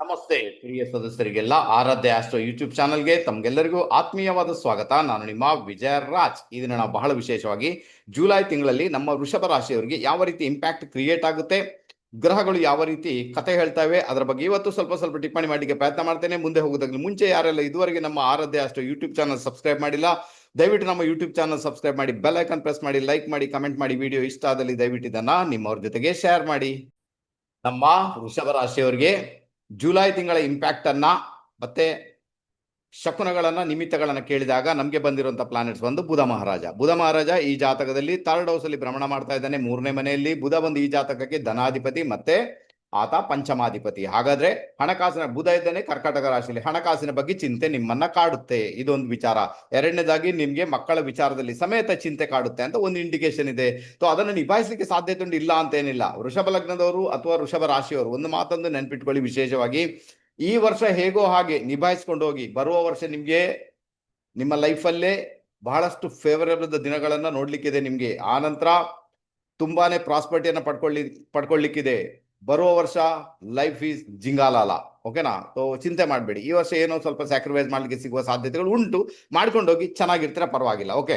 ನಮಸ್ತೆ. ಪ್ರಿಯ ಸದಸ್ಯರಿಗೆಲ್ಲ ಆರಾಧ್ಯ astro YouTube ಚಾನಲ್ಗೆ ತಮ್ಗೆಲ್ಲರಿಗೂ ಆತ್ಮೀಯವಾದ ಸ್ವಾಗತ. ನಾನು ನಿಮ್ಮ ವಿಜಯ ರಾಜ್ ಇದನ್ನ ನಾವು ಬಹಳ ವಿಶೇಷವಾಗಿ ಜುಲೈ ತಿಂಗಳಲ್ಲಿ ನಮ್ಮ ವೃಷಭ ರಾಶಿಯವರಿಗೆ ಯಾವ ರೀತಿ ಇಂಪ್ಯಾಕ್ಟ್ ಕ್ರಿಯೇಟ್ ಆಗುತ್ತೆ, ಗ್ರಹಗಳು ಯಾವ ರೀತಿ ಕತೆ ಹೇಳ್ತವೆ, ಅದರ ಬಗ್ಗೆ ಇವತ್ತು ಸ್ವಲ್ಪ ಸ್ವಲ್ಪ ಟಿಪ್ಪಣಿ ಮಾಡಲಿಕ್ಕೆ ಪ್ರಯತ್ನ ಮಾಡ್ತೇನೆ. ಮುಂದೆ ಹೋಗೋದಾಗಲಿ ಮುಂಚೆ ಯಾರೆಲ್ಲ ಇದುವರೆಗೆ ನಮ್ಮ Aaradhya astro YouTube channel subscribe ಮಾಡಿಲ್ಲ, ದಯವಿಟ್ಟು ನಮ್ಮ ಯೂಟ್ಯೂಬ್ ಚಾನಲ್ ಸಬ್ಸ್ಕ್ರೈಬ್ ಮಾಡಿ, ಬೆಲ್ ಐಕನ್ ಪ್ರೆಸ್ ಮಾಡಿ, ಲೈಕ್ ಮಾಡಿ, ಕಮೆಂಟ್ ಮಾಡಿ, ವಿಡಿಯೋ ಇಷ್ಟ ಆದಲ್ಲಿ ದಯವಿಟ್ಟು ಇದನ್ನ ನಿಮ್ಮವ್ರ ಜೊತೆಗೆ ಶೇರ್ ಮಾಡಿ. ನಮ್ಮ ವೃಷಭ ರಾಶಿಯವರಿಗೆ ಜುಲೈ ತಿಂಗಳ ಇಂಪ್ಯಾಕ್ಟ್ ಅನ್ನ ಮತ್ತೆ ಶಕುನಗಳನ್ನ, ನಿಮಿತ್ತಗಳನ್ನ ಕೇಳಿದಾಗ ನಮಗೆ ಬಂದಿರುವಂಥ ಪ್ಲಾನೆಟ್ಸ್ ಒಂದು ಬುಧ ಮಹಾರಾಜ. ಬುಧ ಮಹಾರಾಜ ಈ ಜಾತಕದಲ್ಲಿ ಥರ್ಡ್ ಹೌಸ್ ಅಲ್ಲಿ ಭ್ರಮಣ ಮಾಡ್ತಾ ಇದ್ದಾನೆ. ಮೂರನೇ ಮನೆಯಲ್ಲಿ ಬುಧ ಬಂದು ಈ ಜಾತಕಕ್ಕೆ ಧನಾಧಿಪತಿ ಮತ್ತೆ ಆತ ಪಂಚಮಾಧಿಪತಿ. ಹಾಗಾದ್ರೆ ಹಣಕಾಸಿನ ಬುಧ ಇದ್ದಾನೆ ಕರ್ಕಾಟಕ ರಾಶಿಯಲ್ಲಿ ಹಣಕಾಸಿನ ಬಗ್ಗೆ ಚಿಂತೆ ನಿಮ್ಮನ್ನ ಕಾಡುತ್ತೆ. ಇದೊಂದು ವಿಚಾರ. ಎರಡನೇದಾಗಿ ನಿಮ್ಗೆ ಮಕ್ಕಳ ವಿಚಾರದಲ್ಲಿ ಸಮೇತ ಚಿಂತೆ ಕಾಡುತ್ತೆ ಅಂತ ಒಂದು ಇಂಡಿಕೇಶನ್ ಇದೆ. ಸೊ ಅದನ್ನು ನಿಭಾಯಿಸಲಿಕ್ಕೆ ಸಾಧ್ಯತೆ ಉಂಟು? ಇಲ್ಲ ಅಂತ ಏನಿಲ್ಲ. ವೃಷಭ ಲಗ್ನದವರು ಅಥವಾ ವೃಷಭ ರಾಶಿಯವರು ಒಂದು ಮಾತೊಂದು ನೆನ್ಪಿಟ್ಕೊಳ್ಳಿ ವಿಶೇಷವಾಗಿ. ಈ ವರ್ಷ ಹೇಗೋ ಹಾಗೆ ನಿಭಾಯಿಸ್ಕೊಂಡು ಹೋಗಿ, ಬರುವ ವರ್ಷ ನಿಮ್ಗೆ ನಿಮ್ಮ ಲೈಫಲ್ಲೇ ಬಹಳಷ್ಟು ಫೇವರೇಬಲ್ ದಿನಗಳನ್ನ ನೋಡ್ಲಿಕ್ಕಿದೆ ನಿಮ್ಗೆ. ಆ ನಂತರ ತುಂಬಾನೇ ಪ್ರಾಸ್ಪರ್ಟಿಯನ್ನ ಪಡ್ಕೊಳ್ಳಿ, ಪಡ್ಕೊಳ್ಳಿಕ್ಕಿದೆ. ಬರುವ ವರ್ಷ ಲೈಫ್ ಈಸ್ ಜಿಂಗಾಲಾಲ. ಓಕೆನಾ ಸೊ ಚಿಂತೆ ಮಾಡಬೇಡಿ. ಈ ವರ್ಷ ಏನೋ ಸ್ವಲ್ಪ ಸ್ಯಾಕ್ರಿಫೈಸ್ ಮಾಡಲಿಕ್ಕೆ ಸಿಗುವ ಸಾಧ್ಯತೆಗಳು ಉಂಟು. ಮಾಡ್ಕೊಂಡೋಗಿ ಚೆನ್ನಾಗಿರ್ತೀರ, ಪರವಾಗಿಲ್ಲ. ಓಕೆ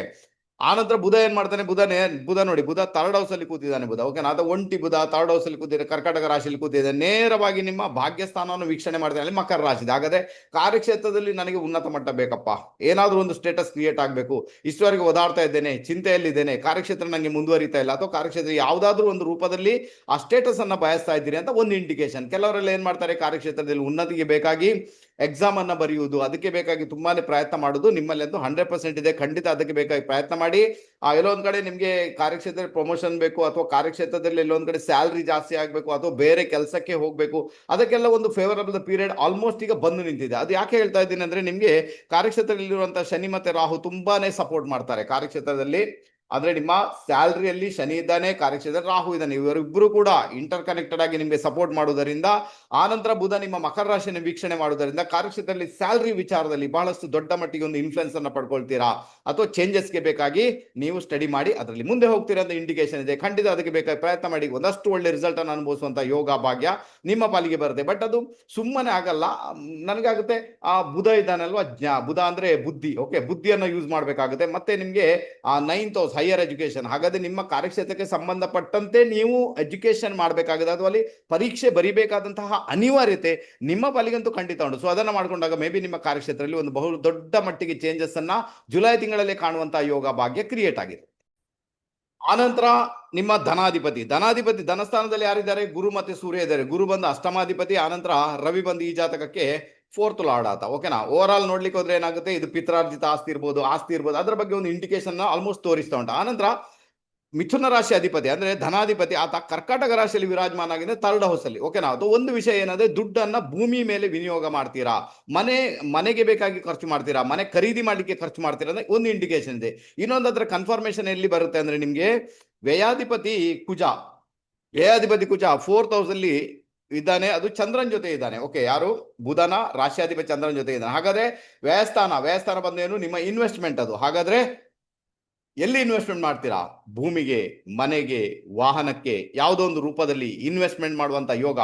ಆನಂತರ ಬುಧ ಏನ್ ಮಾಡ್ತಾನೆ? ಬುಧನೇ, ಬುಧ ನೋಡಿ, ಬುಧ ಥರ್ಡ್ ಹೌಸ್ ಅಲ್ಲಿ ಕೂತಿದ್ದಾನೆ ಬುಧ. ಓಕೆನಾ ಅದ ಒಂಟಿ ಬುಧ ಥರ್ಡ್ ಹೌಸ್ ಅಲ್ಲಿ ಕೂತಿದೆ ಕರ್ಕಾಟಕ ರಾಶಿಯಲ್ಲಿ ಕೂತಿದೆ ನೇರವಾಗಿ ನಿಮ್ಮ ಭಾಗ್ಯಸ್ಥಾನವನ್ನು ವೀಕ್ಷಣೆ ಮಾಡ್ತಾನೆ. ಅಲ್ಲಿ ಮಕರ ರಾಶಿ ಹಾಗಾದ್ರೆ ಕಾರ್ಯಕ್ಷೇತ್ರದಲ್ಲಿ ನನಗೆ ಉನ್ನತ ಮಟ್ಟ ಬೇಕಪ್ಪ. ಏನಾದ್ರೂ ಒಂದು ಸ್ಟೇಟಸ್ ಕ್ರಿಯೇಟ್ ಆಗಬೇಕು. ಇಷ್ಟವರೆಗೆ ಓದಾಡ್ತಾ ಇದ್ದೇನೆ, ಚಿಂತೆಯಲ್ಲಿದ್ದೇನೆ. ಕಾರ್ಯಕ್ಷೇತ್ರ ನನಗೆ ಮುಂದುವರಿತಾ ಇಲ್ಲ. ಅಥವಾ ಕಾರ್ಯಕ್ಷೇತ್ರ ಯಾವುದಾದ್ರೂ ಒಂದು ರೂಪದಲ್ಲಿ ಆ ಸ್ಟೇಟಸ್ ಅನ್ನ ಬಯಸ್ತಾ ಇದ್ದೀರಿ ಅಂತ ಒಂದು ಇಂಡಿಕೇಶನ್ ಕೆಲವರೆಲ್ಲ ಏನ್ ಮಾಡ್ತಾರೆ? ಕಾರ್ಯಕ್ಷೇತ್ರದಲ್ಲಿ ಉನ್ನತಿಗೆ ಬೇಕಾಗಿ ಎಕ್ಸಾಮ್ ಅನ್ನ ಬರೆಯುವುದು, ಅದಕ್ಕೆ ಬೇಕಾಗಿ ತುಂಬಾನೇ ಪ್ರಯತ್ನ ಮಾಡುದು ನಿಮ್ಮಲ್ಲಿ ಅಂತೂ ಹಂಡ್ರೆಡ್ ಪರ್ಸೆಂಟ್ ಇದೆ. ಖಂಡಿತ ಅದಕ್ಕೆ ಬೇಕಾಗಿ ಪ್ರಯತ್ನ ಮಾಡಿ. ಆ ಎಲ್ಲೋ ಒಂದ್ ಕಡೆ ನಿಮ್ಗೆ ಕಾರ್ಯಕ್ಷೇತ್ರದಲ್ಲಿ ಪ್ರಮೋಷನ್ ಬೇಕು, ಅಥವಾ ಕಾರ್ಯಕ್ಷೇತ್ರದಲ್ಲಿ ಎಲ್ಲೊಂದ್ ಕಡೆ ಸ್ಯಾಲ್ರಿ ಜಾಸ್ತಿ ಆಗ್ಬೇಕು, ಅಥವಾ ಬೇರೆ ಕೆಲಸಕ್ಕೆ ಹೋಗ್ಬೇಕು, ಅದಕ್ಕೆಲ್ಲ ಒಂದು ಫೇವರಬಲ್ ಪೀರಿಯಡ್ ಆಲ್ಮೋಸ್ಟ್ ಈಗ ಬಂದು ನಿಂತಿದೆ. ಅದು ಯಾಕೆ ಹೇಳ್ತಾ ಇದ್ದೀನಿ ಅಂದ್ರೆ ನಿಮ್ಗೆ ಕಾರ್ಯಕ್ಷೇತ್ರದಲ್ಲಿರುವಂತಹ ಶನಿ ಮತ್ತೆ ರಾಹು ತುಂಬಾನೇ ಸಪೋರ್ಟ್ ಮಾಡ್ತಾರೆ ಕಾರ್ಯಕ್ಷೇತ್ರದಲ್ಲಿ. ಅಂದ್ರೆ ನಿಮ್ಮ ಸ್ಯಾಲ್ರಿಯಲ್ಲಿ ಶನಿ ಇದ್ದಾನೆ ಕಾರ್ಯಕ್ಷೇತ್ರ ರಾಹು ಇದ್ದಾನೆ ಇವರಿಬ್ಬರು ಕೂಡ ಇಂಟರ್ ಕನೆಕ್ಟೆಡ್ ಆಗಿ ನಿಮಗೆ ಸಪೋರ್ಟ್ ಮಾಡುವುದರಿಂದ ಆನಂತರ ಬುಧ ನಿಮ್ಮ ಮಕರ ರಾಶಿಯನ್ನು ವೀಕ್ಷಣೆ ಮಾಡುವುದರಿಂದ ಕಾರ್ಯಕ್ಷೇತ್ರದಲ್ಲಿ ಸ್ಯಾಲ್ರಿ ವಿಚಾರದಲ್ಲಿ ಬಹಳಷ್ಟು ದೊಡ್ಡ ಮಟ್ಟಿಗೆ ಒಂದು ಇನ್ಫ್ಲುಯೆನ್ಸ್ ಅನ್ನ ಪಡ್ಕೊಳ್ತೀರಾ? ಅಥವಾ ಚೇಂಜಸ್ಗೆ ಬೇಕಾಗಿ ನೀವು ಸ್ಟಡಿ ಮಾಡಿ ಅದರಲ್ಲಿ ಮುಂದೆ ಹೋಗ್ತೀರಾ ಅಂತ ಇಂಡಿಕೇಶನ್ ಇದೆ. ಖಂಡಿತ ಅದಕ್ಕೆ ಬೇಕಾಗಿ ಪ್ರಯತ್ನ ಮಾಡಿ. ಒಂದಷ್ಟು ಒಳ್ಳೆ ರಿಸಲ್ಟ್ ಅನ್ನು ಅನುಭವಿಸುವಂತ ಯೋಗ ಭಾಗ್ಯ ನಿಮ್ಮ ಪಾಲಿಗೆ ಬರುತ್ತೆ. ಬಟ್ ಅದು ಸುಮ್ಮನೆ ಆಗಲ್ಲ. ನನಗಾಗುತ್ತೆ, ಆ ಬುಧ ಇದ್ದಾನಲ್ವಾ? ಜ್ಞಾ, ಬುಧ ಅಂದ್ರೆ ಬುದ್ಧಿ. ಓಕೆ ಬುದ್ಧಿಯನ್ನು ಯೂಸ್ ಮಾಡಬೇಕಾಗುತ್ತೆ. ಮತ್ತೆ ನಿಮಗೆ ಆ ನೈನ್ತ್ ಹೌಸ್ ಹೈಯರ್ ಎಜುಕೇಶನ್ ಹಾಗಾದ್ರೆ ನಿಮ್ಮ ಕಾರ್ಯಕ್ಷೇತ್ರಕ್ಕೆ ಸಂಬಂಧಪಟ್ಟಂತೆ ನೀವು ಎಜುಕೇಶನ್ ಮಾಡಬೇಕಾಗಿದೆ. ಅಥವಾ ಅಲ್ಲಿ ಪರೀಕ್ಷೆ ಬರಿಬೇಕಾದಂತಹ ಅನಿವಾರ್ಯತೆ ನಿಮ್ಮ ಪಾಲಿಗಂತೂ ಖಂಡಿತ ಉಂಟು. ಸೊ ಅದನ್ನು ಮಾಡಿಕೊಂಡಾಗ ಮೇ ಬಿ ನಿಮ್ಮ ಕಾರ್ಯಕ್ಷೇತ್ರದಲ್ಲಿ ಒಂದು ಬಹು ದೊಡ್ಡ ಮಟ್ಟಿಗೆ ಚೇಂಜಸ್ ಅನ್ನ ಜುಲೈ ತಿಂಗಳಲ್ಲಿ ಕಾಣುವಂತಹ ಯೋಗ ಭಾಗ್ಯ ಕ್ರಿಯೇಟ್ ಆಗಿದೆ. ಆನಂತರ ನಿಮ್ಮ ಧನಾಧಿಪತಿ. ಧನಾಧಿಪತಿ ಧನಸ್ಥಾನದಲ್ಲಿ ಯಾರಿದ್ದಾರೆ? ಗುರು ಮತ್ತೆ ಸೂರ್ಯ ಇದ್ದಾರೆ. ಗುರು ಬಂದ ಅಷ್ಟಮಾಧಿಪತಿ, ಆನಂತರ ರವಿ ಬಂದು ಈ ಜಾತಕಕ್ಕೆ ಫೋರ್ತ್ ಲಾರ್ಡ್ ಆತ ಓಕೆನಾ ಓವರ್ ಆಲ್ ನೋಡ್ಲಿಕ್ಕೆ ಹೋದ್ರೆ ಏನಾಗುತ್ತೆ? ಇದು ಪಿತ್ರಾರ್ಜಿತ ಆಸ್ತಿ ಇರ್ಬೋದು ಆಸ್ತಿ ಇರ್ಬೋದು, ಅದ್ರ ಬಗ್ಗೆ ಒಂದು ಇಂಡಿಕೇಶನ್ ಆಲ್ಮೋಸ್ಟ್ ತೋರಿಸ್ತಾ ಉಂಟು. ಆನಂತರ ಮಿಥುನ ರಾಶಿ ಅಧಿಪತಿ, ಅಂದ್ರೆ ಧನಾಧಿಪತಿ ಆತ ಕರ್ಕಾಟಕ ರಾಶಿಯಲ್ಲಿ ವಿರಾಜಮಾನ ಆಗಿದೆ ಥರ್ಡ್ ಹೌಸ್ ಅಲ್ಲಿ ಓಕೆನಾ ಅದು ಒಂದು ವಿಷಯ ಏನಂದ್ರೆ ದುಡ್ಡನ್ನ ಭೂಮಿ ಮೇಲೆ ವಿನಿಯೋಗ ಮಾಡ್ತೀರಾ? ಮನೆ, ಮನೆಗೆ ಬೇಕಾಗಿ ಖರ್ಚು ಮಾಡ್ತೀರಾ? ಮನೆ ಖರೀದಿ ಮಾಡ್ಲಿಕ್ಕೆ ಖರ್ಚು ಮಾಡ್ತೀರಾ? ಅಂದ್ರೆ ಒಂದು ಇಂಡಿಕೇಶನ್ ಇದೆ. ಇನ್ನೊಂದು ಅದರ ಕನ್ಫರ್ಮೇಶನ್ ಎಲ್ಲಿ ಬರುತ್ತೆ ಅಂದ್ರೆ ನಿಮ್ಗೆ ವ್ಯಯಾಧಿಪತಿ ಕುಜ ವ್ಯಯಾಧಿಪತಿ ಕುಜ ಫೋರ್ತ್ ಹೌಸ್ ಇದ್ದಾನೆ, ಅದು ಚಂದ್ರನ ಜೊತೆ ಇದ್ದಾನೆ. ಓಕೆ ಯಾರು? ಬುಧನ ರಾಶಿಯಾಧಿಪತಿ ಚಂದ್ರನ ಜೊತೆ ಇದ್ದಾನೆ. ಹಾಗಾದ್ರೆ ವ್ಯಯಸ್ಥಾನ ವ್ಯಯಸ್ಥಾನ ಬಂದೇನು ನಿಮ್ಮ ಇನ್ವೆಸ್ಟ್ಮೆಂಟ್ ಅದು. ಹಾಗಾದ್ರೆ ಎಲ್ಲಿ ಇನ್ವೆಸ್ಟ್ಮೆಂಟ್ ಮಾಡ್ತೀರಾ? ಭೂಮಿಗೆ, ಮನೆಗೆ, ವಾಹನಕ್ಕೆ ಯಾವುದೋ ಒಂದು ರೂಪದಲ್ಲಿ ಇನ್ವೆಸ್ಟ್ಮೆಂಟ್ ಮಾಡುವಂತ ಯೋಗ.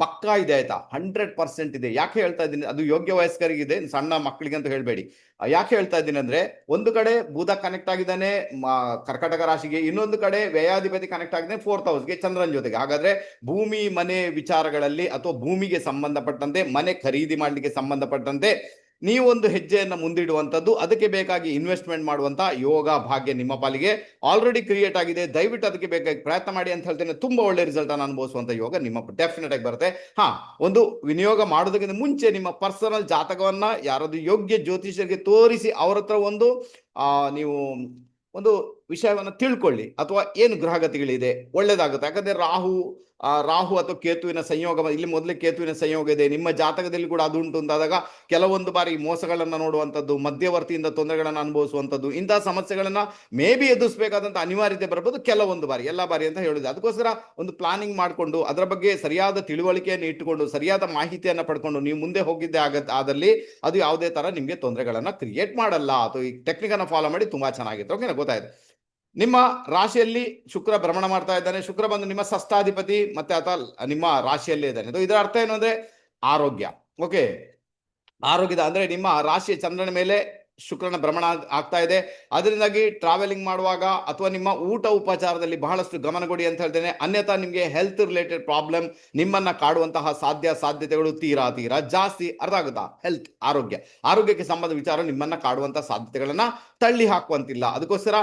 ಪಕ್ಕಾ ಇದೆ ಆಯ್ತಾ ಹಂಡ್ರೆಡ್ ಪರ್ಸೆಂಟ್ ಇದೆ. ಯಾಕೆ ಹೇಳ್ತಾ ಇದ್ದೀನಿ? ಅದು ಯೋಗ್ಯ ವಯಸ್ಕರಿಗಿದೆ, ಸಣ್ಣ ಮಕ್ಕಳಿಗೆ ಅಂತ ಹೇಳಬೇಡಿ. ಯಾಕೆ ಹೇಳ್ತಾ ಇದ್ದೀನಿ ಅಂದ್ರೆ, ಒಂದು ಕಡೆ ಬೂದ ಕನೆಕ್ಟ್ ಆಗಿದ್ದಾನೆ ಕರ್ಕಟಕ ರಾಶಿಗೆ, ಇನ್ನೊಂದು ಕಡೆ ವ್ಯಯಾಧಿಪತಿ ಕನೆಕ್ಟ್ ಆಗಿದೆ ಫೋರ್ತ್ ಹೌಸ್ಗೆ ಚಂದ್ರನ ಜೊತೆಗೆ. ಹಾಗಾದ್ರೆ ಭೂಮಿ, ಮನೆ ವಿಚಾರಗಳಲ್ಲಿ ಅಥವಾ ಭೂಮಿಗೆ ಸಂಬಂಧಪಟ್ಟಂತೆ, ಮನೆ ಖರೀದಿ ಮಾಡಲಿಕ್ಕೆ ಸಂಬಂಧಪಟ್ಟಂತೆ ನೀವೊಂದು ಹೆಜ್ಜೆಯನ್ನು ಮುಂದಿಡುವಂಥದ್ದು, ಅದಕ್ಕೆ ಬೇಕಾಗಿ ಇನ್ವೆಸ್ಟ್ಮೆಂಟ್ ಮಾಡುವಂಥ ಯೋಗ ಭಾಗ್ಯ ನಿಮ್ಮ ಪಾಲಿಗೆ ಆಲ್ರೆಡಿ ಕ್ರಿಯೇಟ್ ಆಗಿದೆ. ದಯವಿಟ್ಟು ಅದಕ್ಕೆ ಬೇಕಾಗಿ ಪ್ರಯತ್ನ ಮಾಡಿ ಅಂತ ಹೇಳ್ತೇನೆ. ತುಂಬ ಒಳ್ಳೆ ರಿಸಲ್ಟ್ ಅನ್ನು ಅನುಭವಿಸುವಂತ ಯೋಗ ನಿಮ್ಮ ಡೆಫಿನೆಟ್ ಆಗಿ ಬರುತ್ತೆ. ಹಾ, ಒಂದು ವಿನಿಯೋಗ ಮಾಡೋದಕ್ಕಿಂತ ಮುಂಚೆ ನಿಮ್ಮ ಪರ್ಸನಲ್ ಜಾತಕವನ್ನ ಯಾರಾದರೂ ಯೋಗ್ಯ ಜ್ಯೋತಿಷರಿಗೆ ತೋರಿಸಿ ಅವ್ರ ಹತ್ರ ಒಂದು ನೀವು ಒಂದು ವಿಷಯವನ್ನು ತಿಳ್ಕೊಳ್ಳಿ. ಅಥವಾ ಏನು ಗ್ರಹಗತಿಗಳಿದೆ ಒಳ್ಳೇದಾಗುತ್ತೆ. ಯಾಕಂದರೆ ರಾಹು ಆ ರಾಹು ಅಥವಾ ಕೇತುವಿನ ಸಂಯೋಗ ಇಲ್ಲಿ ಮೊದಲೇ ಕೇತುವಿನ ಸಂಯೋಗ ಇದೆ. ನಿಮ್ಮ ಜಾತಕದಲ್ಲಿ ಕೂಡ ಅದು ಉಂಟು ಅಂತಾದಾಗ ಕೆಲವೊಂದು ಬಾರಿ ಮೋಸಗಳನ್ನು ನೋಡುವಂಥದ್ದು ಮಧ್ಯವರ್ತಿಯಿಂದ ತೊಂದರೆಗಳನ್ನು ಅನುಭವಿಸುವಂಥದ್ದು ಇಂತಹ ಸಮಸ್ಯೆಗಳನ್ನು ಮೇ ಬಿ ಎದುರಿಸಬೇಕಾದಂಥ ಅನಿವಾರ್ಯತೆ ಬರ್ಬೋದು ಕೆಲವೊಂದು ಬಾರಿ, ಎಲ್ಲ ಬಾರಿ ಅಂತ ಹೇಳಿದೆ. ಅದಕ್ಕೋಸ್ಕರ ಒಂದು ಪ್ಲಾನಿಂಗ್ ಮಾಡಿಕೊಂಡು, ಅದರ ಬಗ್ಗೆ ಸರಿಯಾದ ತಿಳುವಳಿಕೆಯನ್ನು ಇಟ್ಟುಕೊಂಡು, ಸರಿಯಾದ ಮಾಹಿತಿಯನ್ನು ಪಡ್ಕೊಂಡು, ನೀವು ಮುಂದೆ ಹೋಗಿದ್ದೆ ಆಗತ್ತೆ ಆದಲ್ಲಿ ಅದು ಯಾವುದೇ ತರ ನಿಮಗೆ ತೊಂದರೆಗಳನ್ನು ಕ್ರಿಯೇಟ್ ಮಾಡಲ್ಲ. ಅಥವಾ ಈ ಟೆಕ್ನಿಕನ್ನು ಫಾಲೋ ಮಾಡಿ ತುಂಬಾ ಚೆನ್ನಾಗಿತ್ತು. ಓಕೆನಾ ಗೊತ್ತಾಯ್ತು. ನಿಮ್ಮ ರಾಶಿಯಲ್ಲಿ ಶುಕ್ರ ಭ್ರಮಣ ಮಾಡ್ತಾ ಇದ್ದಾನೆ. ಶುಕ್ರ ಬಂದು ನಿಮ್ಮ ಷಷ್ಠಾಧಿಪತಿ ಮತ್ತೆ ಆತ ನಿಮ್ಮ ರಾಶಿಯಲ್ಲೇ ಇದ್ದಾನೆ. ಅದು ಇದರ ಅರ್ಥ ಏನು ಅಂದ್ರೆ ಆರೋಗ್ಯ. ಓಕೆ ಆರೋಗ್ಯದ ಅಂದ್ರೆ ನಿಮ್ಮ ರಾಶಿ ಚಂದ್ರನ ಮೇಲೆ ಶುಕ್ರನ ಭ್ರಮಣ ಆಗ್- ಆಗ್ತಾ ಇದೆ. ಅದರಿಂದಾಗಿ ಟ್ರಾವೆಲಿಂಗ್ ಮಾಡುವಾಗ ಅಥವಾ ನಿಮ್ಮ ಊಟ ಉಪಚಾರದಲ್ಲಿ ಬಹಳಷ್ಟು ಗಮನ ಕೊಡಿ ಅಂತ ಹೇಳ್ತೇನೆ. ಅನ್ಯಥಾ ನಿಮಗೆ ಹೆಲ್ತ್ ರಿಲೇಟೆಡ್ ಪ್ರಾಬ್ಲಮ್ ನಿಮ್ಮನ್ನ ಕಾಡುವಂತಹ ಸಾಧ್ಯ ಸಾಧ್ಯತೆಗಳು ತೀರಾ ತೀರಾ ಜಾಸ್ತಿ ಅರ್ಥ ಆಗುತ್ತಾ? ಹೆಲ್ತ್ ಆರೋಗ್ಯ. ಆರೋಗ್ಯಕ್ಕೆ ಸಂಬಂಧ ವಿಚಾರ ನಿಮ್ಮನ್ನ ಕಾಡುವಂತಹ ಸಾಧ್ಯತೆಗಳನ್ನ ತಳ್ಳಿ ಹಾಕುವಂತಿಲ್ಲ. ಅದಕ್ಕೋಸ್ಕರ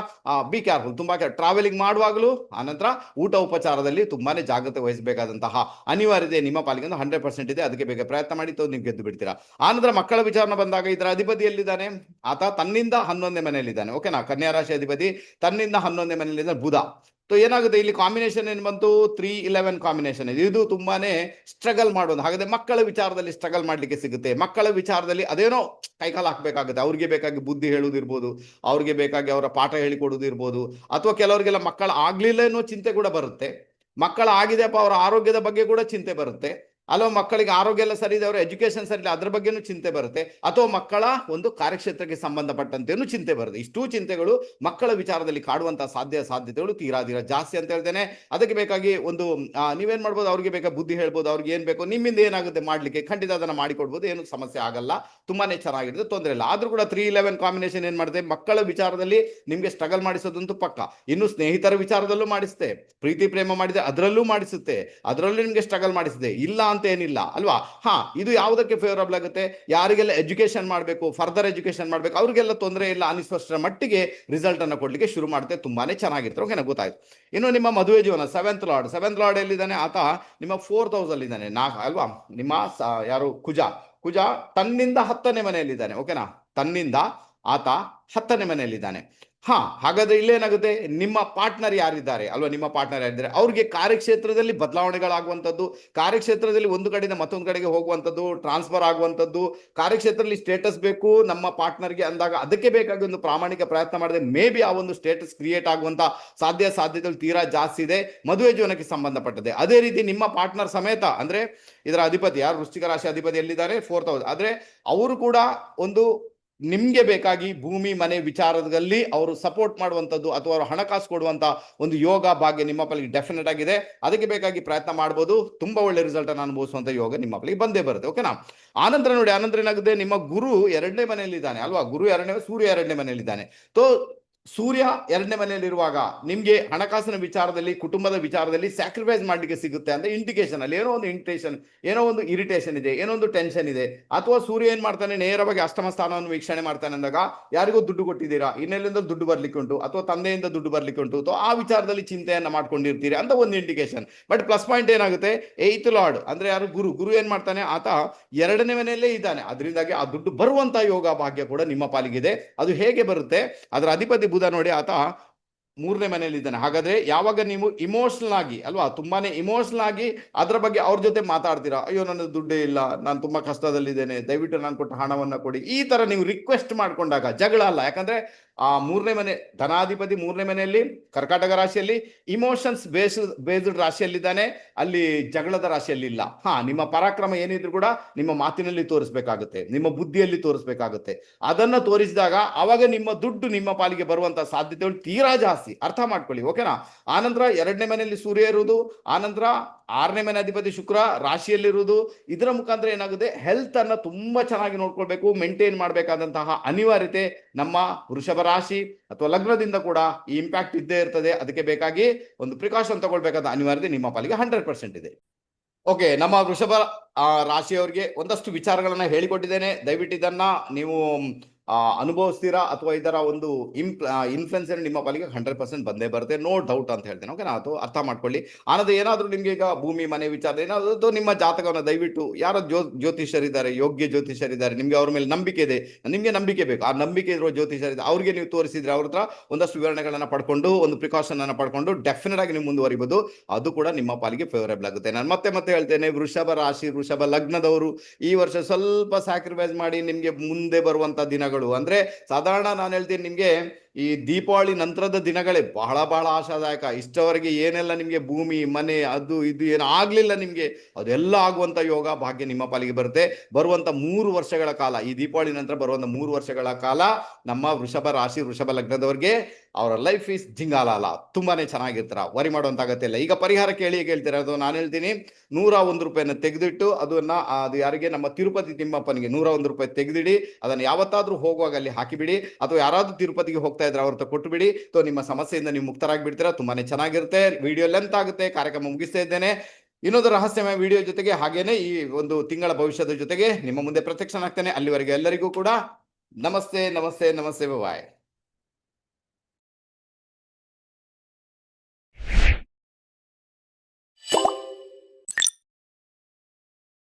ಬಿ ಕೇರ್ಫುಲ್ ತುಂಬಾ ಟ್ರಾವೆಲಿಂಗ್ ಮಾಡುವಾಗಲೂ, ಆನಂತರ ಊಟ ಉಪಚಾರದಲ್ಲಿ ತುಂಬಾನೇ ಜಾಗ್ರತೆ ವಹಿಸಬೇಕಾದಂತಹ ಅನಿವಾರ್ಯತೆ ನಿಮ್ಮ ಪಾಲಿಗೆ ಒಂದು ಹಂಡ್ರೆಡ್ ಪರ್ಸೆಂಟ್ ಇದೆ. ಅದಕ್ಕೆ ಬೇಗ ಪ್ರಯತ್ನ ಮಾಡಿ ನೀವು ಗೆದ್ದು ಬಿಡ್ತೀರಾ. ಆನಂತರ ಮಕ್ಕಳ ವಿಚಾರನ ಬಂದಾಗ ಇದರ ಅಧಿಪತಿ ಎಲ್ಲಿದ್ದಾನೆ? ಆತ ತನ್ನಿಂದ ಹನ್ನೊಂದನೇ ಮನೆಯಲ್ಲಿದ್ದಾನೆ. ಓಕೆನಾ ಕನ್ಯಾ ರಾಶಿ ಅಧಿಪತಿ, ತನ್ನಿಂದ ಹನ್ನೊಂದನೇ ಮನೆಯಲ್ಲಿದ್ದಾನೆ ಬುಧ. ಸೊ ಏನಾಗುತ್ತೆ, ಇಲ್ಲಿ ಕಾಂಬಿನೇಷನ್ ಏನು ಬಂತು? ತ್ರೀ ಇಲೆವೆನ್ ಕಾಂಬಿನೇಷನ್ ಇದೆ. ಇದು ತುಂಬಾನೇ ಸ್ಟ್ರಗಲ್ ಮಾಡೋದು ಹಾಗಾದ್ರೆ ಮಕ್ಕಳ ವಿಚಾರದಲ್ಲಿ ಸ್ಟ್ರಗಲ್ ಮಾಡ್ಲಿಕ್ಕೆ ಸಿಗುತ್ತೆ. ಮಕ್ಕಳ ವಿಚಾರದಲ್ಲಿ ಅದೇನೋ ಕೈಕಾಲು ಹಾಕಬೇಕಾಗುತ್ತೆ. ಅವ್ರಿಗೆ ಬೇಕಾಗಿ ಬುದ್ಧಿ ಹೇಳುವುದಿರ್ಬೋದು ಅವ್ರಿಗೆ ಬೇಕಾಗಿ ಅವರ ಪಾಠ ಹೇಳಿಕೊಡುವುದಿರ್ಬೋದು ಅಥವಾ ಕೆಲವರಿಗೆಲ್ಲ ಮಕ್ಕಳ ಆಗ್ಲಿಲ್ಲ ಅನ್ನೋ ಚಿಂತೆ ಕೂಡ ಬರುತ್ತೆ. ಮಕ್ಕಳ ಆಗಿದೆಯಪ್ಪ ಅವರ ಆರೋಗ್ಯದ ಬಗ್ಗೆ ಕೂಡ ಚಿಂತೆ ಬರುತ್ತೆ. ಅಲ್ವಾ ಮಕ್ಕಳಿಗೆ ಆರೋಗ್ಯ ಎಲ್ಲ ಸರಿ ಇದೆ, ಅವರ ಎಜುಕೇಶನ್ ಸರಿ ಇಲ್ಲ, ಅದ್ರ ಬಗ್ಗೆನೂ ಚಿಂತೆ ಬರುತ್ತೆ. ಅಥವಾ ಮಕ್ಕಳ ಒಂದು ಕಾರ್ಯಕ್ಷೇತ್ರಕ್ಕೆ ಸಂಬಂಧಪಟ್ಟಂತೆಯೂ ಚಿಂತೆ ಬರುತ್ತೆ. ಇಷ್ಟು ಚಿಂತೆಗಳು ಮಕ್ಕಳ ವಿಚಾರದಲ್ಲಿ ಕಾಡುವಂತಹ ಸಾಧ್ಯ ಸಾಧ್ಯತೆಗಳು ತೀರಾ ತೀರಾ ಜಾಸ್ತಿ ಅಂತ ಹೇಳ್ತೇನೆ. ಅದಕ್ಕೆ ಬೇಕಾಗಿ ಒಂದು ನೀವೇನು ಮಾಡ್ಬೋದು? ಅವ್ರಿಗೆ ಬೇಕಾ ಬುದ್ಧಿ ಹೇಳ್ಬೋದು, ಅವ್ರಿಗೆ ಏನ್ ಬೇಕು? ನಿಮ್ಮಿಂದ ಏನಾಗುತ್ತೆ ಮಾಡ್ಲಿಕ್ಕೆ? ಖಂಡಿತ ಅದನ್ನ ಮಾಡಿಕೊಡ್ಬೋದು, ಏನು ಸಮಸ್ಯೆ ಆಗಲ್ಲ. ತುಂಬಾನೇ ಚೆನ್ನಾಗಿರುತ್ತೆ, ತೊಂದರೆ ಇಲ್ಲ. ಆದ್ರೂ ಕೂಡ ತ್ರೀ ಇಲೆವೆನ್ ಕಾಂಬಿನೇಷನ್ ಏನ್ ಮಾಡುತ್ತೆ ಮಕ್ಕಳ ವಿಚಾರದಲ್ಲಿ ನಿಮ್ಗೆ ಸ್ಟ್ರಗಲ್ ಮಾಡಿಸೋದಂತೂ ಪಕ್ಕ. ಇನ್ನು ಸ್ನೇಹಿತರ ವಿಚಾರದಲ್ಲೂ ಮಾಡಿಸುತ್ತೆ ಪ್ರೀತಿ, ಪ್ರೇಮ ಮಾಡಿದೆ ಅದರಲ್ಲೂ ಮಾಡಿಸುತ್ತೆ. ಅದರಲ್ಲೂ ನಿಮ್ಗೆ ಸ್ಟ್ರಗಲ್ ಮಾಡಿಸಿದೆ. ಇಲ್ಲ ಅಂತ ಏನಿಲ್ಲ. ಅಲ್ವಾ? ಹಾ, ಇದು ಯಾವುದಕ್ಕೆ ಫೇವರಬಲ್ ಆಗುತ್ತೆ? ಯಾರಿಗೆಲ್ಲ ಎಜುಕೇಶನ್ ಮಾಡಬೇಕು ಫರ್ದರ್ ಎಜುಕೇಶನ್ ಮಾಡಬೇಕು, ಅವ್ರಿಗೆಲ್ಲ ತೊಂದರೆ ಇಲ್ಲ ಅನಿಸುವಷ್ಟರ ಮಟ್ಟಿಗೆ ರಿಸಲ್ಟ್ ಅನ್ನು ಕೊಡ್ಲಿಕ್ಕೆ ಶುರು ಮಾಡುತ್ತೆ ತುಂಬಾನೇ ಚೆನ್ನಾಗಿರ್ತಾರೆ ಓಕೆನಾ ಗೊತ್ತಾಯ್ತು. ಇನ್ನು ನಿಮ್ಮ ಮದುವೆ ಜೀವನ ಸೆವೆಂತ್ ಲಾರ್ಡ್ ಸೆವೆಂತ್ ಲಾರ್ಡ್ ಎಲ್ಲಿದ್ದಾನೆ? ಆತ ನಿಮ್ಮ ಫೋರ್ತ್ ಹೌಸ್ ಇದ್ದಾನೆ. ನಾ ಅಲ್ವಾ? ನಿಮ್ಮ ಯಾರು? ಕುಜ. ಕುಜ ತನ್ನಿಂದ ಹತ್ತನೇ ಮನೆಯಲ್ಲಿದ್ದಾನೆ. ಓಕೆನಾ ತನ್ನಿಂದ ಆತ ಹತ್ತನೇ ಮನೆಯಲ್ಲಿದ್ದಾನೆ. ಹಾ, ಹಾಗಾದ್ರೆ ಇಲ್ಲೇನಾಗುತ್ತೆ? ನಿಮ್ಮ ಪಾರ್ಟ್ನರ್ ಯಾರಿದ್ದಾರೆ? ಅಲ್ವಾ, ನಿಮ್ಮ ಪಾರ್ಟ್ನರ್ ಯಾರಿದ್ದಾರೆ? ಅವ್ರಿಗೆ ಕಾರ್ಯಕ್ಷೇತ್ರದಲ್ಲಿ ಬದಲಾವಣೆಗಳಾಗುವಂಥದ್ದು, ಕಾರ್ಯಕ್ಷೇತ್ರದಲ್ಲಿ ಒಂದು ಕಡೆಯಿಂದ ಮತ್ತೊಂದು ಕಡೆಗೆ ಹೋಗುವಂಥದ್ದು ಟ್ರಾನ್ಸ್ಫರ್ ಆಗುವಂಥದ್ದು, ಕಾರ್ಯಕ್ಷೇತ್ರದಲ್ಲಿ ಸ್ಟೇಟಸ್ ಬೇಕು, ನಮ್ಮ ಪಾರ್ಟ್ನರ್ಗೆ ಅಂದಾಗ ಅದಕ್ಕೆ ಬೇಕಾಗಿ ಒಂದು ಪ್ರಾಮಾಣಿಕ ಪ್ರಯತ್ನ ಮಾಡಿದೆ ಮೇ ಬಿ ಆ ಒಂದು ಸ್ಟೇಟಸ್ ಕ್ರಿಯೇಟ್ ಆಗುವಂಥ ಸಾಧ್ಯ ಸಾಧ್ಯತೆಗಳು ತೀರಾ ಜಾಸ್ತಿ ಇದೆ, ಮದುವೆ ಜೀವನಕ್ಕೆ ಸಂಬಂಧಪಟ್ಟದೆ ಅದೇ ರೀತಿ ನಿಮ್ಮ ಪಾರ್ಟ್ನರ್ ಸಮೇತ, ಅಂದ್ರೆ ಇದರ ಅಧಿಪತಿ ಯಾರು? ವೃಶ್ಚಿಕ ರಾಶಿ ಅಧಿಪತಿ ಎಲ್ಲಿದ್ದಾರೆ? ಫೋರ್ತ್ ಹೌಸ್ ಆದ್ರೆ ಅವರು ಕೂಡ ಒಂದು ನಿಮ್ಗೆ ಬೇಕಾಗಿ ಭೂಮಿ, ಮನೆ ವಿಚಾರದಲ್ಲಿ ಅವರು ಸಪೋರ್ಟ್ ಮಾಡುವಂಥದ್ದು ಅಥವಾ ಅವರು ಹಣಕಾಸು ಕೊಡುವಂತ ಒಂದು ಯೋಗ ಭಾಗ್ಯ ನಿಮ್ಮ ಪಾಲಿಗೆ ಡೆಫಿನೆಟ್ ಆಗಿದೆ. ಅದಕ್ಕೆ ಬೇಕಾಗಿ ಪ್ರಯತ್ನ ಮಾಡ್ಬೋದು. ತುಂಬಾ ಒಳ್ಳೆ ರಿಸಲ್ಟ್ ಅನ್ನು ಅನುಭವಿಸುವಂತ ಯೋಗ ನಿಮ್ಮ ಬಂದೇ ಬರುತ್ತೆ ಓಕೆನಾ ಆನಂತರ ನೋಡಿ, ಆನಂತರ ಏನಾಗುತ್ತೆ ನಿಮ್ಮ ಗುರು ಎರಡನೇ ಮನೆಯಲ್ಲಿದ್ದಾನೆ, ಅಲ್ವಾ? ಗುರು ಎರಡನೇ, ಸೂರ್ಯ ಎರಡನೇ ಮನೆಯಲ್ಲಿದ್ದಾನೆ. ತೋ ಸೂರ್ಯ ಎರಡನೇ ಮನೆಯಲ್ಲಿರುವಾಗ ನಿಮ್ಗೆ ಹಣಕಾಸಿನ ವಿಚಾರದಲ್ಲಿ, ಕುಟುಂಬದ ವಿಚಾರದಲ್ಲಿ ಸ್ಯಾಕ್ರಿಫೈಸ್ ಮಾಡ್ಲಿಕ್ಕೆ ಸಿಗುತ್ತೆ ಅಂದ್ರೆ ಇಂಡಿಕೇಶನ್ ಅಲ್ಲಿ. ಏನೋ ಒಂದು ಇಂಟೇಷನ್ ಏನೋ ಒಂದು ಇರಿಟೇಷನ್ ಇದೆ, ಏನೋ ಒಂದು ಟೆನ್ಷನ್ ಇದೆ. ಅಥವಾ ಸೂರ್ಯ ಏನ್ ಮಾಡ್ತಾನೆ? ನೇರವಾಗಿ ಅಷ್ಟಮ ಸ್ಥಾನವನ್ನು ವೀಕ್ಷಣೆ ಮಾಡ್ತಾನೆ ಅಂದಾಗ ಯಾರಿಗೂ ದುಡ್ಡು ಕೊಟ್ಟಿದ್ದೀರಾ? ಇನ್ನೆಲ್ಲಿಂದ ದುಡ್ಡು ಬರ್ಲಿಕ್ಕೆ ಉಂಟು? ಅಥವಾ ತಂದೆಯಿಂದ ದುಡ್ಡು ಬರ್ಲಿಕ್ಕೆ ಉಂಟು? ಅಥವಾ ಆ ವಿಚಾರದಲ್ಲಿ ಚಿಂತೆಯನ್ನು ಮಾಡ್ಕೊಂಡಿರ್ತೀರಿ ಅಂತ ಒಂದು ಇಂಡಿಕೇಶನ್ ಬಟ್ ಪ್ಲಸ್ ಪಾಯಿಂಟ್ ಏನಾಗುತ್ತೆ? ಏತ್ ಲಾರ್ಡ್ ಅಂದ್ರೆ ಯಾರು? ಗುರು. ಗುರು ಏನ್ ಮಾಡ್ತಾನೆ? ಆತ ಎರಡನೇ ಮನೆಯಲ್ಲೇ ಇದ್ದಾನೆ. ಅದರಿಂದಾಗಿ ಆ ದುಡ್ಡು ಬರುವಂತ ಯೋಗ ಭಾಗ್ಯ ಕೂಡ ನಿಮ್ಮ ಪಾಲಿಗಿದೆ. ಅದು ಹೇಗೆ ಬರುತ್ತೆ? ಅದರ ಅಧಿಪತಿ ಬುಧ ನೋಡಿ ಆತ ಮೂರನೇ ಮನೆಯಲ್ಲಿ ಇದ್ದಾನೆ. ಹಾಗಾದ್ರೆ ಯಾವಾಗ ನೀವು ಇಮೋಷನಲ್ ಆಗಿ, ಅಲ್ವಾ? ತುಂಬಾನೇ ಇಮೋಷನಲ್ ಆಗಿ ಅದ್ರ ಬಗ್ಗೆ ಅವ್ರ ಜೊತೆ ಮಾತಾಡ್ತೀರಾ? ಅಯ್ಯೋ, ನನ್ನ ದುಡ್ಡೇ ಇಲ್ಲ, ನಾನು ತುಂಬಾ ಕಷ್ಟದಲ್ಲಿದ್ದೇನೆ, ದಯವಿಟ್ಟು ನಾನು ಕೊಟ್ಟ ಹಣವನ್ನ ಕೊಡಿ. ಈ ತರ ನೀವು ರಿಕ್ವೆಸ್ಟ್ ಮಾಡ್ಕೊಂಡಾಗ ಜಗಳ ಅಲ್ಲ. ಯಾಕಂದ್ರೆ ಆ ಮೂರನೇ ಮನೆ ಧನಾಧಿಪತಿ ಮೂರನೇ ಮನೆಯಲ್ಲಿ, ಕರ್ಕಾಟಕ ರಾಶಿಯಲ್ಲಿ ಇಮೋಷನ್ಸ್ ಬೇಸ್ ಬೇಸ್ಡ್ ರಾಶಿಯಲ್ಲಿದ್ದಾನೆ. ಅಲ್ಲಿ ಜಗಳದ ರಾಶಿಯಲ್ಲಿ ಇಲ್ಲ. ಹಾ, ನಿಮ್ಮ ಪರಾಕ್ರಮ ಏನಿದ್ರು ಕೂಡ ನಿಮ್ಮ ಮಾತಿನಲ್ಲಿ ತೋರಿಸ್ಬೇಕಾಗುತ್ತೆ, ನಿಮ್ಮ ಬುದ್ಧಿಯಲ್ಲಿ ತೋರಿಸ್ಬೇಕಾಗುತ್ತೆ. ಅದನ್ನ ತೋರಿಸಿದಾಗ ಅವಾಗ ನಿಮ್ಮ ದುಡ್ಡು ನಿಮ್ಮ ಪಾಲಿಗೆ ಬರುವಂತ ಸಾಧ್ಯತೆಗಳು ತೀರಾ ಜಾಸ್ತಿ. ಅರ್ಥ ಮಾಡ್ಕೊಳ್ಳಿ ಓಕೆನಾ ಆನಂತರ ಎರಡನೇ ಮನೆಯಲ್ಲಿ ಸೂರ್ಯ ಇರುವುದು, ಆನಂತರ ಆರನೇ ಮನೆ ಅಧಿಪತಿ ಶುಕ್ರ ರಾಶಿಯಲ್ಲಿರುವುದು ಇದರ ಮುಖಾಂತರ ಏನಾಗುತ್ತೆ? ಹೆಲ್ತ್ ಅನ್ನ ತುಂಬಾ ಚೆನ್ನಾಗಿ ನೋಡ್ಕೊಳ್ಬೇಕು ಮೇಂಟೈನ್ ಮಾಡಬೇಕಾದಂತಹ ಅನಿವಾರ್ಯತೆ ನಮ್ಮ ವೃಷಭ ರಾಶಿ ಅಥವಾ ಲಗ್ನದಿಂದ ಕೂಡ ಈ ಇಂಪ್ಯಾಕ್ಟ್ ಇದ್ದೇ ಇರ್ತದೆ. ಅದಕ್ಕೆ ಬೇಕಾಗಿ ಒಂದು ಪ್ರಿಕಾಷನ್ ತಗೊಳ್ಬೇಕಾದ ಅನಿವಾರ್ಯತೆ ನಿಮ್ಮ ಪಾಲಿಗೆ ಹಂಡ್ರೆಡ್ ಪರ್ಸೆಂಟ್ ಇದೆ. ಓಕೆ ನಮ್ಮ ವೃಷಭ ರಾಶಿಯವರಿಗೆ ಒಂದಷ್ಟು ವಿಚಾರಗಳನ್ನ ಹೇಳಿಕೊಟ್ಟಿದ್ದೇನೆ. ದಯವಿಟ್ಟು ಇದನ್ನ ನೀವು ಅನುಭವಿಸ್ತೀರಾ ಅಥವಾ ಇದರ ಒಂದು ಇಂಪ್ ಇನ್ಫ್ಲುಯೆನ್ಸ್ ನಿಮ್ಮ ಪಾಲಿಗೆ ಹಂಡ್ರೆಡ್ ಪರ್ಸೆಂಟ್ ಬಂದೇ ಬರುತ್ತೆ? ನೋ ಡೌಟ್ ಅಂತ ಹೇಳ್ತೇನೆ. ಓಕೆನಾ ಅದು ಅರ್ಥ ಮಾಡ್ಕೊಳ್ಳಿ. ಅನ್ನೋದು ಏನಾದರೂ ನಿಮಗೆ ಈಗ ಭೂಮಿ, ಮನೆ ವಿಚಾರ, ಏನಾದರೂ ನಿಮ್ಮ ಜಾತಕವನ್ನು ದಯವಿಟ್ಟು ಯಾರೋ ಜ್ಯೋ ಜ್ಯೋತಿಷರಿದ್ದಾರೆ ಯೋಗ್ಯ ಜ್ಯೋತಿಷರಿದ್ದಾರೆ ನಿಮಗೆ ಅವ್ರ ಮೇಲೆ ನಂಬಿಕೆ ಇದೆ. ನಿಮಗೆ ನಂಬಿಕೆ ಬೇಕು. ಆ ನಂಬಿಕೆ ಇರುವ ಜ್ಯೋತಿಷರಿದ್ದಾರೆ ಅವ್ರಿಗೆ ನೀವು ತೋರಿಸಿದ್ರೆ ಅವ್ರ ಹತ್ರ ಒಂದಷ್ಟು ವಿವರಣೆಗಳನ್ನು ಪಡ್ಕೊಂಡು, ಒಂದು ಪ್ರಿಕಾಷನನ್ನು ಪಡ್ಕೊಂಡು ಡೆಫಿನೆಟ್ ಆಗಿ ನೀವು ಮುಂದುವರಿಬೋದು. ಅದು ಕೂಡ ನಿಮ್ಮ ಪಾಲಿಗೆ ಫೇವರೇಬಲ್ ಆಗುತ್ತೆ. ನಾನು ಮತ್ತೆ ಮತ್ತೆ ಹೇಳ್ತೇನೆ, ವೃಷಭ ರಾಶಿ, ವೃಷಭ ಲಗ್ನದವರು ಈ ವರ್ಷ ಸ್ವಲ್ಪ ಸ್ಯಾಕ್ರಿಫೈಸ್ ಮಾಡಿ ನಿಮಗೆ ಮುಂದೆ ಬರುವಂತ ದಿನಗಳು ಅಂದ್ರೆ ಸಾಧಾರಣ ನಾನು ಹೇಳ್ತೀನಿ ನಿಮ್ಗೆ ಈ ದೀಪಾವಳಿ ನಂತರದ ದಿನಗಳೇ ಬಹಳ ಬಹಳ ಆಶಾದಾಯಕ. ಇಷ್ಟವರೆಗೆ ಏನೆಲ್ಲ ನಿಮಗೆ ಭೂಮಿ, ಮನೆ, ಅದು, ಇದು ಏನು ಆಗಲಿಲ್ಲ ನಿಮಗೆ, ಅದೆಲ್ಲ ಆಗುವಂಥ ಯೋಗ ಭಾಗ್ಯ ನಿಮ್ಮ ಪಾಲಿಗೆ ಬರುತ್ತೆ. ಬರುವಂಥ ಮೂರು ವರ್ಷಗಳ ಕಾಲ, ಈ ದೀಪಾವಳಿ ನಂತರ ಬರುವಂಥ ಮೂರು ವರ್ಷಗಳ ಕಾಲ ನಮ್ಮ ವೃಷಭ ರಾಶಿ, ವೃಷಭ ಲಗ್ನದವರಿಗೆ ಅವರ ಲೈಫ್ ಈಸ್ ಜಿಂಗಾಲಾಲ. ತುಂಬಾನೇ ಚೆನ್ನಾಗಿರ್ತಾರ. ವರಿ ಮಾಡುವಂತ ಅಗತ್ಯ ಇಲ್ಲ. ಈಗ ಪರಿಹಾರ ಕೇಳಿ ಹೇಳ್ತೀರ? ಅದು ನಾನು ಹೇಳ್ತೀನಿ, ನೂರ ಒಂದು ರೂಪಾಯಿನ ತೆಗೆದಿಟ್ಟು ಅದನ್ನ, ಅದು ಯಾರಿಗೆ? ನಮ್ಮ ತಿರುಪತಿ ತಿಮ್ಮಪ್ಪನಿಗೆ ನೂರ ಒಂದು ರೂಪಾಯಿ ತೆಗೆದಿಡಿ. ಅದನ್ನು ಯಾವತ್ತಾದ್ರೂ ಹೋಗುವಾಗ ಅಲ್ಲಿ ಹಾಕಿಬಿಡಿ. ಅಥವಾ ಯಾರಾದ್ರೂ ತಿರುಪತಿಗೆ ಹೋಗ್ತಾ ಇದ್ರೆ ಅವ್ರ ಕೊಟ್ಟು ಬಿಡಿ ಸೊ ನಿಮ್ಮ ಸಮಸ್ಯೆಯಿಂದ ನೀವು ಮುಕ್ತರಾಗಿ ಬಿಡ್ತೀರಾ ತುಂಬಾನೇ ಚೆನ್ನಾಗಿರುತ್ತೆ. ವಿಡಿಯೋ ಲೆಂತ್ ಆಗುತ್ತೆ, ಕಾರ್ಯಕ್ರಮ ಮುಗಿಸ್ತಾ ಇದ್ದೇನೆ. ಇನ್ನೊಂದು ರಹಸ್ಯಮಯ ವಿಡಿಯೋ ಜೊತೆಗೆ ಹಾಗೇನೆ ಈ ಒಂದು ತಿಂಗಳ ಭವಿಷ್ಯದ ಜೊತೆಗೆ ನಿಮ್ಮ ಮುಂದೆ ಪ್ರತ್ಯಕ್ಷನಾಗ್ತೇನೆ. ಅಲ್ಲಿವರೆಗೆ ಎಲ್ಲರಿಗೂ ಕೂಡ ನಮಸ್ತೆ ನಮಸ್ತೆ ನಮಸ್ತೆ ಬಾಯ್